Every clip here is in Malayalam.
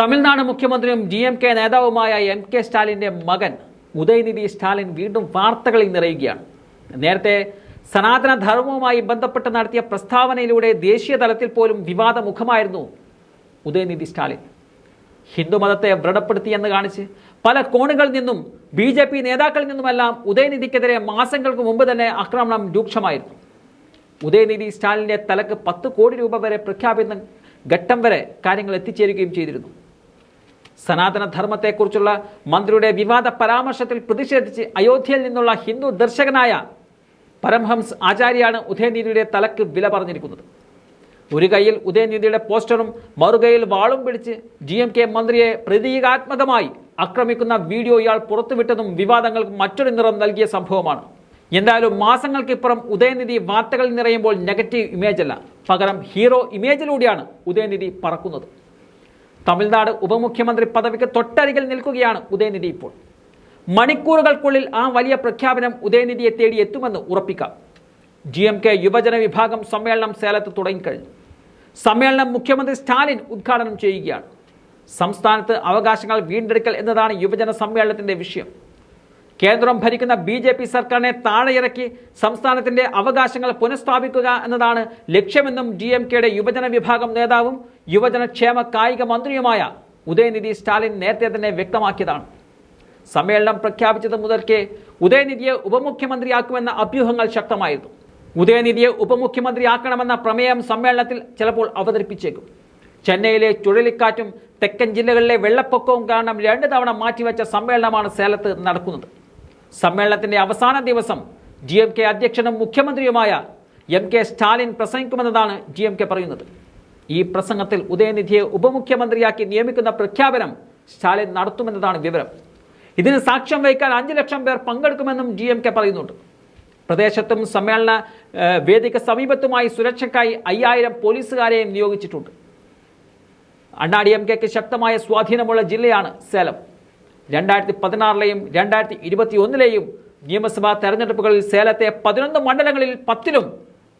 തമിഴ്നാട് മുഖ്യമന്ത്രിയും ജി എം കെ നേതാവുമായ എം കെ സ്റ്റാലിന്റെ മകൻ ഉദയനിധി സ്റ്റാലിൻ വീണ്ടും വാർത്തകളിൽ നിറയുകയാണ്. നേരത്തെ സനാതന ധർമ്മവുമായി ബന്ധപ്പെട്ട് നടത്തിയ പ്രസ്താവനയിലൂടെ ദേശീയ തലത്തിൽ പോലും വിവാദമുഖമായിരുന്നു ഉദയനിധി സ്റ്റാലിൻ. ഹിന്ദുമതത്തെ വ്രണപ്പെടുത്തിയെന്ന് കാണിച്ച് പല കോണുകളിൽ നിന്നും ബി ജെ പി നേതാക്കളിൽ നിന്നുമെല്ലാം ഉദയനിധിക്കെതിരെ മാസങ്ങൾക്ക് മുമ്പ് തന്നെ ആക്രമണം രൂക്ഷമായിരുന്നു. ഉദയനിധി സ്റ്റാലിന്റെ തലക്ക് പത്ത് കോടി രൂപ വരെ പ്രഖ്യാപിക്കുന്ന ഘട്ടം വരെ കാര്യങ്ങൾ എത്തിച്ചേരുകയും ചെയ്തിരുന്നു. സനാതന ധർമ്മത്തെക്കുറിച്ചുള്ള മന്ത്രിയുടെ വിവാദ പരാമർശത്തിൽ പ്രതിഷേധിച്ച് അയോധ്യയിൽ നിന്നുള്ള ഹിന്ദു ദർശകനായ പരംഹംസ് ആചാര്യാണ് ഉദയനീതിയുടെ തലക്ക് വില പറഞ്ഞിരിക്കുന്നത്. ഒരു കൈയിൽ ഉദയനീതിയുടെ പോസ്റ്ററും മറുകൈയിൽ വാളും പിടിച്ച് ജി എം കെ മന്ത്രിയെ പ്രതീകാത്മകമായി ആക്രമിക്കുന്ന വീഡിയോ ഇയാൾ പുറത്തുവിട്ടതും വിവാദങ്ങൾക്ക് മറ്റൊരു നിറം നൽകിയ സംഭവമാണ്. എന്തായാലും മാസങ്ങൾക്കിപ്പുറം ഉദയനിധി വാർത്തകളിൽ നിറയുമ്പോൾ നെഗറ്റീവ് ഇമേജ് അല്ല പകരം ഹീറോ ഇമേജിലൂടെയാണ് ഉദയനിധി പറക്കുന്നത്. തമിഴ്നാട് ഉപമുഖ്യമന്ത്രി പദവിക്ക് തൊട്ടരികിൽ നിൽക്കുകയാണ് ഉദയനിധി ഇപ്പോൾ. മണിക്കൂറുകൾക്കുള്ളിൽ ആ വലിയ പ്രഖ്യാപനം ഉദയനിധിയെ തേടി എത്തുമെന്ന് ഉറപ്പിക്കാം. ജി എം കെ യുവജന വിഭാഗം സമ്മേളനം സേലത്ത് തുടങ്ങിക്കഴിഞ്ഞു. സമ്മേളനം മുഖ്യമന്ത്രി സ്റ്റാലിൻ ഉദ്ഘാടനം ചെയ്യുകയാണ്. സംസ്ഥാനത്ത് അവകാശങ്ങൾ വീണ്ടെടുക്കൽ എന്നതാണ് യുവജന സമ്മേളനത്തിന്റെ വിഷയം. കേന്ദ്രം ഭരിക്കുന്ന ബി ജെ പി സർക്കാരിനെ താഴെയിറക്കി സംസ്ഥാനത്തിന്റെ അവകാശങ്ങൾ പുനഃസ്ഥാപിക്കുക എന്നതാണ് ലക്ഷ്യമെന്നും ഡി എം കെയുടെ യുവജന വിഭാഗം നേതാവും യുവജനക്ഷേമ കായിക മന്ത്രിയുമായ ഉദയനിധി സ്റ്റാലിൻ നേരത്തെ തന്നെ വ്യക്തമാക്കിയതാണ്. സമ്മേളനം പ്രഖ്യാപിച്ചത് മുതൽക്കേ ഉദയനിധിയെ ഉപമുഖ്യമന്ത്രിയാക്കുമെന്ന അഭ്യൂഹങ്ങൾ ശക്തമായിരുന്നു. ഉദയനിധിയെ ഉപമുഖ്യമന്ത്രിയാക്കണമെന്ന പ്രമേയം സമ്മേളനത്തിൽ ചിലപ്പോൾ അവതരിപ്പിച്ചേക്കും. ചെന്നൈയിലെ ചുഴലിക്കാറ്റും തെക്കൻ ജില്ലകളിലെ വെള്ളപ്പൊക്കവും കാരണം രണ്ട് തവണ മാറ്റിവെച്ച സമ്മേളനമാണ് സേലത്ത് നടക്കുന്നത്. സമ്മേളനത്തിന്റെ അവസാന ദിവസം ഡി എം കെ അധ്യക്ഷനും മുഖ്യമന്ത്രിയുമായ എം കെ സ്റ്റാലിൻ പ്രസംഗിക്കുമെന്നതാണ് ഡി എം കെ പറയുന്നത്. ഈ പ്രസംഗത്തിൽ ഉദയനിധിയെ ഉപമുഖ്യമന്ത്രിയാക്കി നിയമിക്കുന്ന പ്രഖ്യാപനം സ്റ്റാലിൻ നടത്തുമെന്നതാണ് വിവരം. ഇതിന് സാക്ഷ്യം വഹിക്കാൻ അഞ്ച് ലക്ഷം പേർ പങ്കെടുക്കുമെന്നും ഡി എം കെ പറയുന്നുണ്ട്. പ്രദേശത്തും സമ്മേളന വേദിക വേദിക്ക് സമീപത്തുമായി സുരക്ഷയ്ക്കായി അയ്യായിരം പോലീസുകാരെയും നിയോഗിച്ചിട്ടുണ്ട്. അണ്ണാ ഡി എം കെക്ക് ശക്തമായ സ്വാധീനമുള്ള ജില്ലയാണ് സേലം. രണ്ടായിരത്തി പതിനാറിലെയും രണ്ടായിരത്തി ഇരുപത്തി ഒന്നിലെയും നിയമസഭാ തെരഞ്ഞെടുപ്പുകളിൽ സേലത്തെ പതിനൊന്ന് മണ്ഡലങ്ങളിൽ പത്തിലും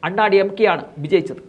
അണ്ണാ ഡി എം കെയാണ് വിജയിച്ചത്.